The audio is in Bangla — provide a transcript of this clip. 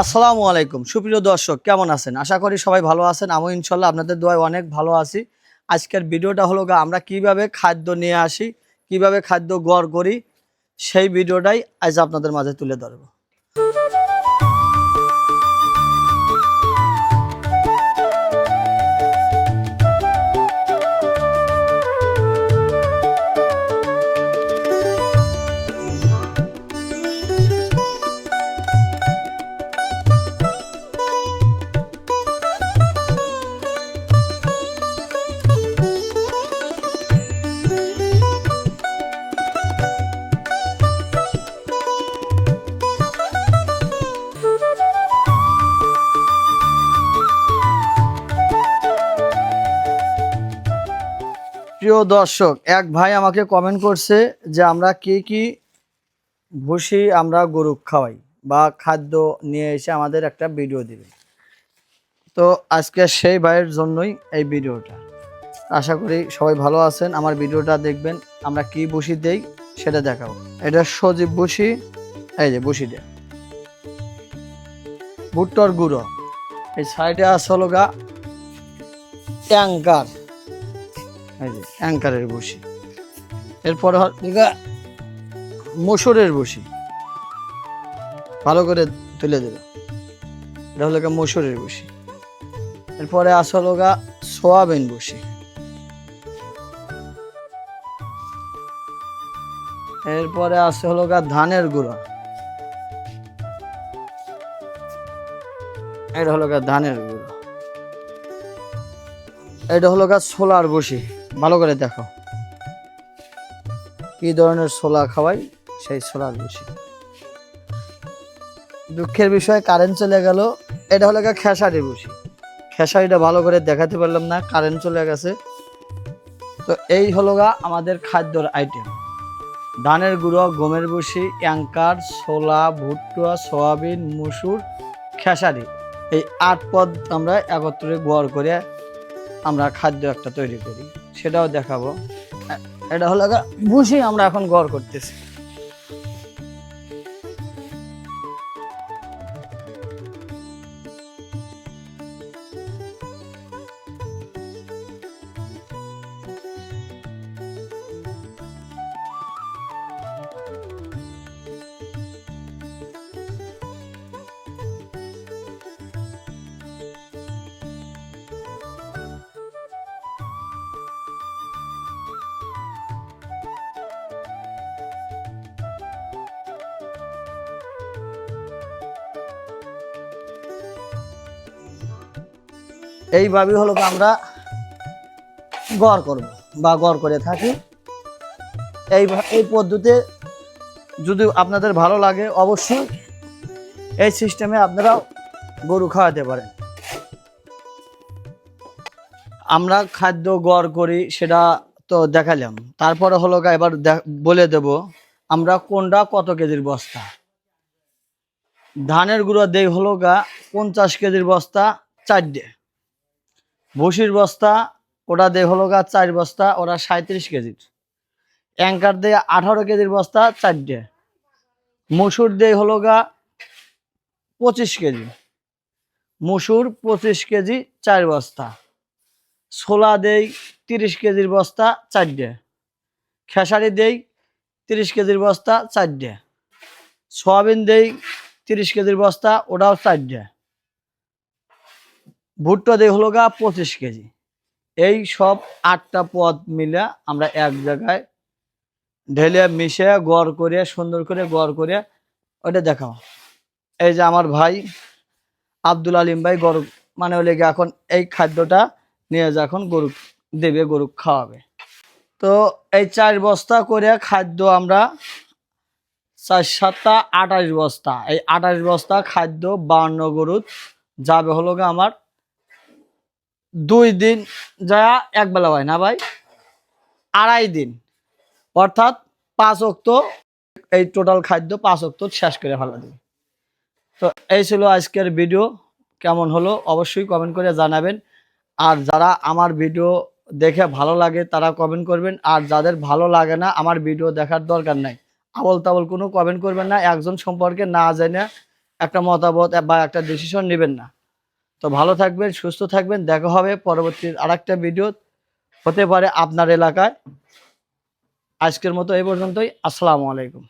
আসসালামু আলাইকুম। সুপ্রিয় দর্শক, কেমন আছেন? আশা করি সবাই ভালো আছেন। আমি ইনশাল্লাহ আপনাদের দোয়ায় অনেক ভালো আছি। আজকের ভিডিওটা হলো আমরা কীভাবে খাদ্য নিয়ে আসি, কীভাবে খাদ্য গড় করি, সেই ভিডিওটাই আজ আপনাদের মাঝে তুলে ধরবো। প্রিয় দর্শক, এক ভাই আমাকে কমেন্ট করছে যে আমরা কি কি ভুসি আমরা গরু খাওয়াই বা খাদ্য নিয়ে এসে আমাদের একটা ভিডিও দিবে। তো আজকে সেই ভাইয়ের জন্যই এই ভিডিওটা আশা করি সবাই ভালো আছেন, আমার ভিডিওটা দেখবেন, আমরা কি বসি দেই সেটা দেখাবো। এটা সজীব বসি এই যে বসি দেয়। ভুট্টর গুঁড়ো। এই সাইডে আসলো গা ট্যাঙ্কার এই যে অ্যাঙ্কারের বসি এরপরে মসুরের বসি ভালো করে তুলে দেবে। এটা হলো গা মসুরের বসি এরপরে আসলো গা সোয়াবিন বসি এরপরে আসে হলো গা ধানের গুঁড়ো। এটা হলো গা ধানের গুঁড়ো। এটা হলো গা ছোলার বসি ভালো করে দেখো। কি ধরনের ছোলা খাওয়াই, সেই ছোলার বসি দুঃখের বিষয় কারেন্ট চলে গেল। এটা হলো খেসারি বসি খেসারিটা ভালো করে দেখাতে পারলাম না কারেন্ট চলে গেছে। তো এই হলো গা আমাদের খাদ্যর আইটেম ধানের গুঁড়ো, গমের বসি অ্যাঙ্কার, ছোলা, ভুট্টা, সয়াবিন, মুসুর, খেসারি। এই আট পদ আমরা একত্রে গোয়ার করে আমরা খাদ্য একটা তৈরি করি। সেটাও দেখাবো। এটা হলো ভুসি আমরা এখন গড় করতেছি। এইভাবে হলো আমরা গড় করব বা গড় করে থাকি। এই এই পদ্ধতিতে যদি আপনাদের ভালো লাগে অবশ্যই এই সিস্টেমে আপনারাও গরু খাওয়াতে পারেন। আমরা খাদ্য গড় করি সেটা তো দেখালাম। তারপরে হলো এবার বলে দেব আমরা কোনটা কত কেজির বস্তা। ধানের গুঁড়ো দেই হলো গা পঞ্চাশ কেজির বস্তা চারটে। ভুসির বস্তা, ওটা দেয় হলো গা চার বস্তা, ওরা সাঁত্রিশ কেজির। অ্যাঙ্কার দেয় আঠারো কেজির বস্তা, চারটে। মুসুর দেয় হলো গা পঁচিশ কেজি। মুসুর পঁচিশ কেজি, চার বস্তা। ছোলা দেই তিরিশ কেজির বস্তা, চারটে। খেসারি দেই তিরিশ কেজির বস্তা, চারটে। সয়াবিন দেই তিরিশ কেজির বস্তা, ওটাও চারটে। ভুট্টা দিয়ে হলো গা পঁচিশ কেজি। এই সব আটটা পদ মিলে আমরা এক জায়গায় ঢেলে মিশে গড় করে সুন্দর করে গড় করে ওটা দেখাও এই যে আমার ভাই আব্দুল আলিম ভাই গরু মানে হলে এখন এই খাদ্যটা নিয়ে যা এখন গরু দেবে, গরু খাওয়াবে। তো এই চার বস্তা করে খাদ্য আমরা চার সাতটা আঠাশ বস্তা, এই আঠাশ বস্তা খাদ্য বান্ন গরুত যাবে হলো আমার দুই দিন যা এক বেলা হয় না ভাই, আড়াই দিন। অর্থাৎ পাঁচ অক্ত, এই টোটাল খাদ্য পাঁচ অক্ত শেষ করে ফেলা দিন তো এই ছিল আজকের ভিডিও কেমন হলো অবশ্যই কমেন্ট করে জানাবেন। আর যারা আমার ভিডিও দেখে ভালো লাগে তারা কমেন্ট করবেন। আর যাদের ভালো লাগে না, আমার ভিডিও দেখার দরকার নাই। আবল তাবল কোনো কমেন্ট করবেন না, একজন সম্পর্কে না জেনে একটা মতামত বা একটা ডিসিশন নেবেন না। তো ভালো থাকবেন, সুস্থ থাকবেন। দেখা হবে পরবর্তী আর একটা ভিডিও হতে পারে আপনার এলাকায়। আজকের মতো এই পর্যন্তই। আসসালামু আলাইকুম।